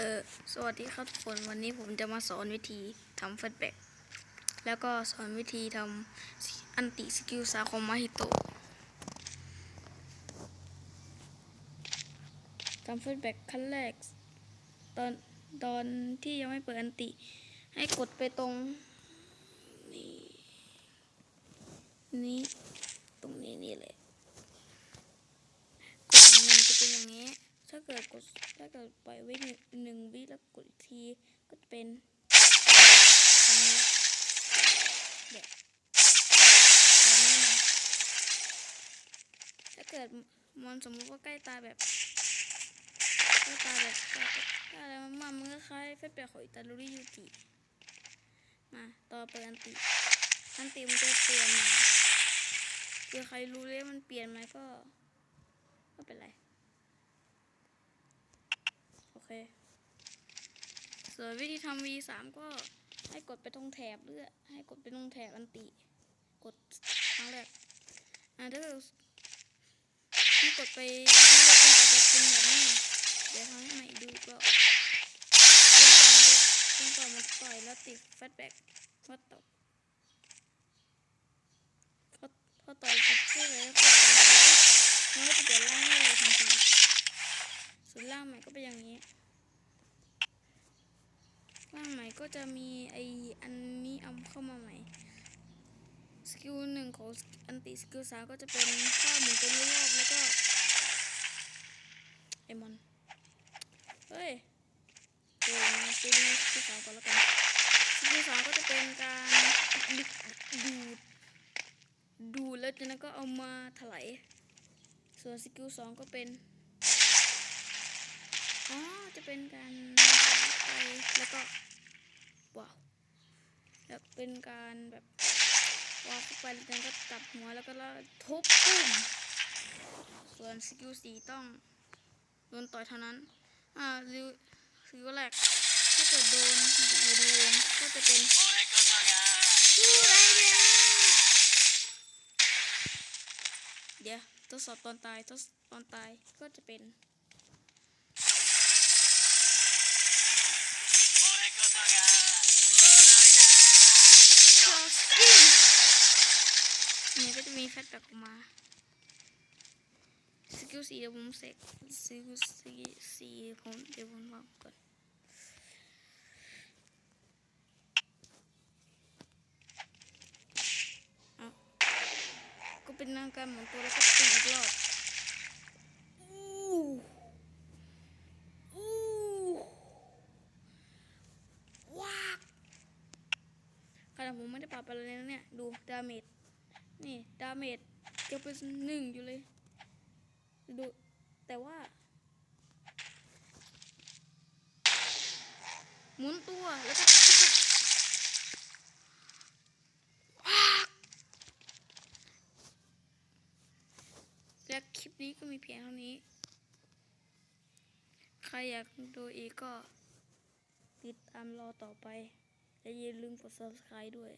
เออสวัสดีครับทุกคนวันนี้ผมจะมาสอนวิธีทำแฟลชแบ็กแล้วก็สอนวิธีทำอันติสกิลซาคอมมาฮิโตทำแฟลชแบ็กขั้นแรก ตอนตอนที่ยังไม่เปิดอันติ ให้กดไปตรง นี่ นี่ ตรงนี้นี่เลยกดมันจะเป็นอย่างนี้ ถ้าเกิดกดถ้าเกิดปล่อยไว้หนึ่งหนึ่งวิแล้วกดอีกทีก็จะเป็นแบบตรงนี้นะถ้าเกิดมอนสมมุติว่าใกล้ตายแบบใกล้ตายแบบใกล้อะไรมามันก็คล้ายเฟซแบบของอิตาลียูจิมาต่อไปอันติอันติมันจะเปลี่ยนม่คือใครรู้เลยมันเปลี่ยนไหมก็ไม่เป็นไร เค ส่วนวิธีทำ V3 ก็ให้กดไปตรงแถบเลือกให้กดไปตรงแถบอันติ กดครั้งแรกอ่าถ้าเกิดให้กดไปเรื่อจนจะเป็นแบบนี้ เดี๋ยวทำให้ใหม่ดูก็จนกว่ามันจะจนกว่ามันต่อยแล้วติดแฟตแบ็กว่าตกพอพอต่อยติดเสื้อแล้วก็ต่อยมันก็จะเปลี่ยนร่างให้เราทันทีส่วนร่างใหม่ก็เป็นอย่างนี้ ร่างใหม่ก็จะมีไออันนี้เอาเข้ามาใหม่ สกิลหนึ่งของอันติสกิลสามก็จะเป็นข้าหมุนไปรอบแล้วก็ไอมอน เฮ้ยเดี๋ยวไปดูสกิลสามก่อนแล้วกันสกิลสามก็จะเป็นการดึกดูดดูดแล้วจากนั้นก็เอามาถลายส่วนสกิลสองก็เป็น อ๋อจะเป็นการไปแล้วก็ว้าวแล้วเป็นการแบบว้าไปแล้วก็จับหัวแล้วก็แล้วทุบปุ้มส่วนสกิลสีต้องโดนต่อยเท่านั้น อ่าริวสกิลแรกถ้าเกิดโดนอยู่ในวงก็จะเป็นผู้ไรเนี่ยเดี๋ยวทดสอบตอนตายทดสอบตอนตายก็จะเป็น ชอสกิ้งเนี่ยก็จะมีแฟตแบ็กออกมา สกิลสีเดี๋ยวผมเสกสกิลสีสีผมเดี๋ยวผมวางก่อนก็เป็นนางการเหมุนตัวแล้วก็ตีอีกรอบอู้อู้ว้าก ข นาดผมไม่ได้ปรับอะไรเลยนะเนี่ย ดูดาเมจนี่ดาเมจยังเป็นหนึ่งอยู่เลย ดู แต่ว่า หมุนตัวแล้วก็ว้ากและคลิปนี้ก็มีเพียงเท่านี้ ใครอยากดูอีกก็ติดตามรอต่อไป และอย่าลืมกด subscribe ด้วย